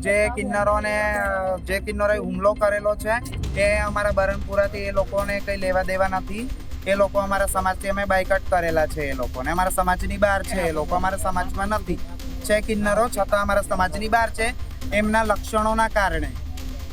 જે કિન્નરોને, જે કિન્નરોએ હુમલો કરેલો છે, એ અમારા બરણપુરાથી એ લોકોને કંઈ લેવા દેવા નથી. એ લોકો અમારા સમાજથી અમે બાયકટ કરેલા છે એ લોકોને. અમારા સમાજની બહાર છે એ લોકો. અમારા સમાજમાં નથી. છે કિન્નરો, છતાં અમારા સમાજની બહાર છે. એમના લક્ષણોના કારણે.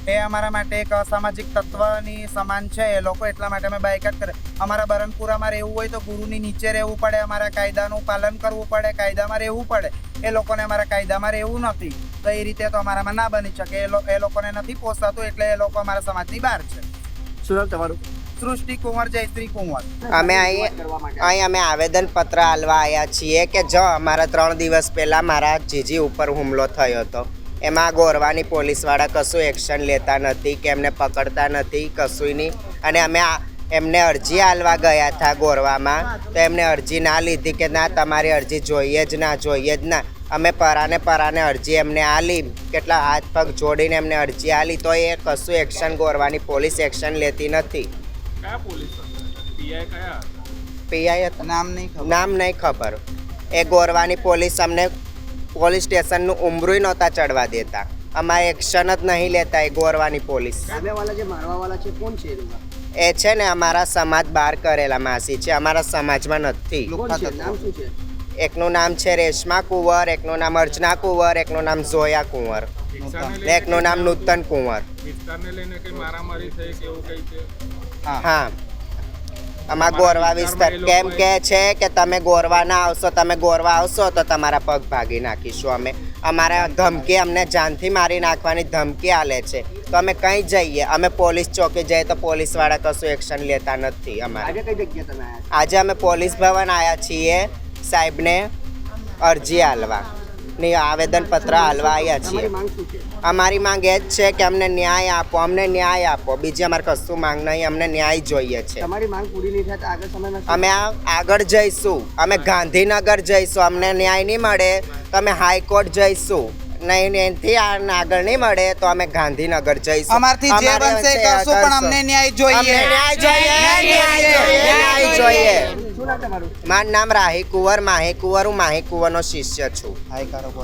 એ અમારા માટે એક અસામાજિક તત્વની સમાન છે. એ લોકો એટલા માટે અમે બાયકટ કરે. અમારા બરણપુરામાં રહેવું હોય તો ગુરુની નીચે રહેવું પડે. અમારા કાયદાનું પાલન કરવું પડે. કાયદામાં રહેવું પડે. એ લોકોને અમારા કાયદામાં રહેવું નથી. તો એ રીતે તો અમારામાં ના બની શકે. એ એ લોકોને નથી પોસાતું એટલે એ લોકો અમારા સમાજની બહાર છે. શું નામ તમારું? સૃષ્ટિ કુંવર જયશ્રી કુંવર. અમે અહીં અહીં અમે આવેદન પત્ર આલવા આવ્યા છીએ કે જો અમારા ત્રણ દિવસ પહેલાં મારા જીજી ઉપર હુમલો થયો હતો. એમાં ગોરવાની પોલીસવાળા કશું એક્શન લેતા નથી કે એમને પકડતા નથી કશું નહીં. અને અમે આ એમને અરજી આલવા ગયા હતા ગોરવામાં. તો એમને અરજી ના લીધી કે ના તમારી અરજી જોઈએ જ ના જોઈએ જ ના. અમે પરાને પરાને અરજી એમને આલી કેટલા હાથ પગ જોડીને એમને અરજી આલી તો એ કશું એક્શન ગોરવાની પોલીસ એક્શન લેતી નથી. પીઆઈ કયા પીઆઈ હતા. નામ નહીં નામ નહીં ખબર. એ ગોરવાની પોલીસ અમને પોલીસ સ્ટેશનનું ઉમરું નહોતા ચડવા દેતા. અમારે એક્શન જ નહીં લેતા એ ગોરવાની પોલીસ. સામે જે મારવા વાળા છે કોણ છે એ છે ને અમારા સમાજ બહાર કરેલા માસી છે. અમારા સમાજમાં નથી. કોણ છે નામ શું છે? એકનું નામ છે રેશમા કુંવર એકનું નામ અર્ચના કુંવર એકનું નામ ઝોયા કુંવર. એકનું નામ નૂતન કુંવર. વિસ્તારને લઈને કઈ મારામારી થઈ કે એવું કઈ છે? હા. આમાં ગોરવા વિસ્તાર કેમ કે છે કે તમે ગોરવા ના આવશો તમે ગોરવા આવશો તો તમારા પગ ભાગી નાખીશું અમે. અમારા ધમકી અમને જાનથી મારી નાખવાની ધમકી આલે છે. તો અમે કઈ જઈએ? અમે પોલીસ ચોકી જઈએ તો પોલીસવાળા કશું એક્શન લેતા નથી અમારે. આજે અમે પોલીસ ભવન આવ્યા છીએ સાહેબને અરજી આલવા. ની આવેદન પત્ર આલવા આવ્યા છીએ. તમારી માંગ શું છે? અમારી માંગ એ જ છે કે અમને ન્યાય આપો અમને ન્યાય આપો. બીજી અમારે કશું માંગ નહીં અમને ન્યાય જોઈએ છે? અમે આ આગળ જઈશું. અમે ગાંધીનગર જઈશું. અમને ન્યાય નહીં મળે તો અમે હાઈકોર્ટ જઈશું. નહીં એનથી આગળ નહીં મળે તો અમે ગાંધીનગર જઈશું. અમારથી જે બનશે કરશું પણ અમને ન્યાય જોઈએ. ન્યાય જોઈએ. ન્યાય જોઈએ. ન્યાય જોઈએ. શું નામ તમારું? મારું નામ રાહી કુંવર માહી કુંવર હું માહી કુંવરનો શિષ્ય છું. હાય કરો